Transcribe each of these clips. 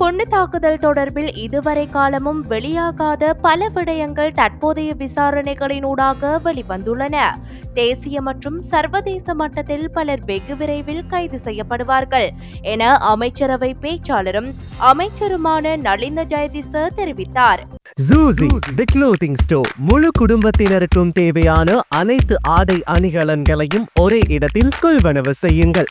குண்டு தாக்குதல் தொடர்பில் இதுவரை காலமும் வெளியாகாத பல விடயங்கள் தற்போதைய விசாரணைகளினூடாக வெளிவந்துள்ளன. தேசிய மற்றும் சர்வதேச மட்டத்தில் பலர் வெகு விரைவில் கைது செய்யப்படுவார்கள் என அமைச்சரவை பேச்சாளரும் அமைச்சருமான நளிந்த ஜெயதிச தெரிவித்தார். ஜூசி தி க்ளோத்திங் ஸ்டோர் முழு குடும்பத்தினருக்கும் தேவையான அனைத்து ஆடை அணிகலன்களையும் ஒரே இடத்தில் கொள்வனவு செய்யுங்கள்.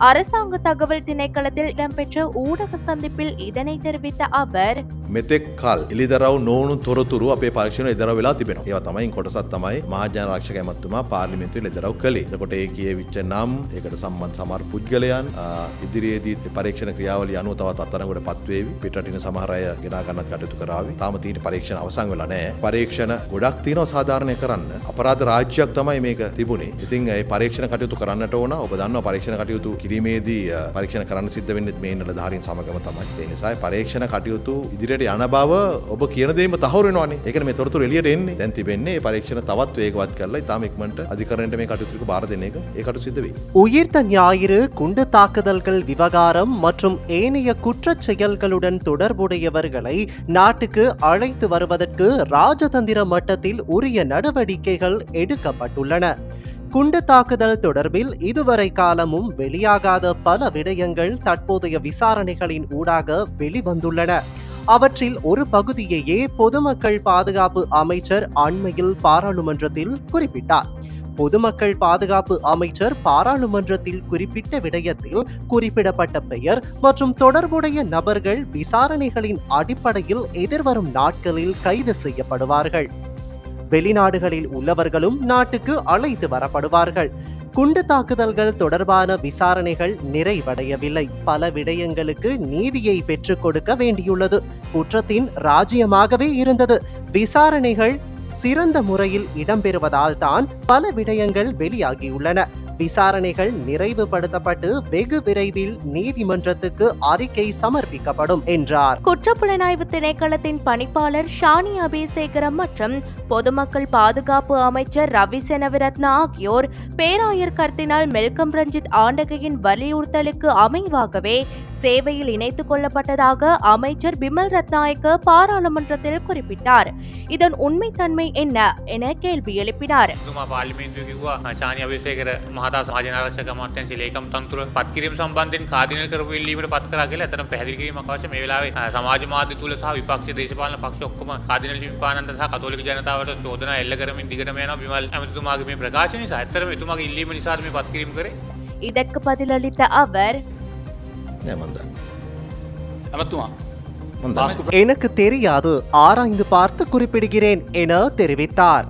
அரசாங்க தகவல் திணைக்களத்தில் இடம்பெற்ற ஊடக சந்திப்பில் இதனை தெரிவித்த அவர் මෙතෙක් කල් එලිදරව් නෝනු තොරතුරු අපේ පක්ෂණ එදර වෙලා තිබෙන ඒව තමයි කොටසත් තමයි මහජන රක්ෂක ඇමත්තුමා පාර්ලිමින්තුව ලෙදරව් කළේ දකොට ඒ කිය විච්ච නම් එකට සම්බන් සමර් පුද්ගලයන් ආ, ඉදිරියේදී පරීක්ෂණ ක්‍රියාවලිය අනුව තවත් අත්තරකට පත්වේවි පිටටින සමහරය ගෙනාගන්නත් කටයුතු කරාවි තාම තීට පරීක්ෂණ අවසං වෙලා නෑ පරීක්ෂණ ගොඩක් තියනව සාධාරණය කරන්න අපරාධ රාජ්‍යයක් තමයි මේක තිබුණේ ඉතින් ඒ පරීක්ෂණ කටයුතු කරන්නට ඕන ඔබ දන්න පරීක්ෂණ කටයුතු කිරීමේදී අ, පරීක්ෂණ කරන්න සිද්ධ වෙන්නෙත් මේ නිලධාරීන් සමගම තමයි ඒ නිසා පරීක්ෂණ කටයුතු ඉදිරියට යන බව ඔබ කියන දේම තහවුරු වෙනවානේ ඒකනේ මේ තොරතුරු එළියට එන්නේ දැන් තිබෙන්නේ ඒ පරීක්ෂණ තවත් වේගවත් කරලා ඉතාම ඉක්මනට අධිකරණයට මේ කටයුතු ටික බාර දෙන එක ඒ කටයුතු සිද්ධ වෙයි உயிர்த்த ஞாயிறு குண்டு தாக்குதல்கள் விவகாரம் மற்றும் ஏனைய குற்றச் செயல்களுடன் தொடர்புடையவர்களை நாட்டுக்கு அழைத்து வருவதற்கு ராஜதந்திர மட்டத்தில் உரிய நடவடிக்கைகள் எடுக்கப்பட்டுள்ளன குண்டு தாக்குதல் தொடர்பில் இதுவரை காலமும் வெளியாகாத பல விடயங்கள் தற்போதைய விசாரணைகளின் ஊடாக வெளிவந்துள்ளன. அவற்றில் ஒரு பகுதியையே பொதுமக்கள் பாதுகாப்பு அமைச்சர் அண்மையில் பாராளுமன்றத்தில் குறிப்பிட்டார். பொதுமக்கள் பாதுகாப்பு அமைச்சர் பாராளுமன்றத்தில் குறிப்பிட்ட விடயத்தில் குறிப்பிடப்பட்ட பெயர் மற்றும் தொடர்புடைய நபர்கள் விசாரணைகளின் அடிப்படையில் எதிர்வரும் நாட்களில் கைது செய்யப்படுவார்கள். வெளிநாடுகளில் உள்ளவர்களும் நாட்டுக்கு அழைத்து வரப்படுவார்கள். குண்டு தாக்குதல்கள் தொடர்பான விசாரணைகள் நிறைவடையவில்லை. பல விடயங்களுக்கு நீதியை பெற்றுக் கொடுக்க வேண்டியுள்ளது. குற்றத்தின் ராஜ்யமாகவே இருந்தது. விசாரணைகள் சிறந்த முறையில் இடம்பெறுவதால் தான் பல விடயங்கள் வெளியாகியுள்ளன. விசாரணைகள் நிறைவுபடுத்தப்பட்டு வெகு விரைவில் நீதிமன்றத்துக்கு அறிக்கை சமர்ப்பிக்கப்படும் என்றார். குற்றப்புலனாய்வு திணைக்களத்தின் பணிப்பாளர் ஷானி அபிசேகரம் மற்றும் பொதுமக்கள் பாதுகாப்பு அமைச்சர் ரவி செனவிரத்னா ஆகியோர் பேராயர் கர்த்தினால் மெல்கம் ரஞ்சித் ஆண்டகையின் வலியுறுத்தலுக்கு அமைவாகவே சேவையில் இணைத்துக் கொள்ளப்பட்டதாக அமைச்சர் பிமல் ரத்நாயக்க பாராளுமன்றத்தில் குறிப்பிட்டார் இதன் உண்மைத்தன்மை என்ன என கேள்வி எழுப்பினார் තුමා පාලිමේන්තුව කිව්වා ශානය අවිසේකර මහතා සාජනාරශක මත්තයන් සිලේකම් තන්තුර පත්කිරීම සම්බන්ධෙන් කාදිනල් කරපු ඉල්ලීමට පත් කරා කියලා එතන පැහැදිලි කිරීමක් අවශ්‍ය මේ වෙලාවේ අ, සමාජ මාධ්‍ය තුල සහ විපක්ෂ දේශපාලන පක්ෂ ඔක්කොම කාදිනල් විපානන්ද සහ කතෝලික ජනතාවට චෝදනා එල්ල කරමින් දිගටම යනවා බිමල් ඇමතිතුමාගේ මේ ප්‍රකාශය නිසා ඇත්තටම එතුමාගේ ඉල්ලීම නිසා මේ පත්කිරීම කරේ இதற்கு பதிலளித்த அவர் எனக்கு தெரியாது ஆராய்ந்து பார்த்து குறிப்பிடுகிறேன் என தெரிவித்தார்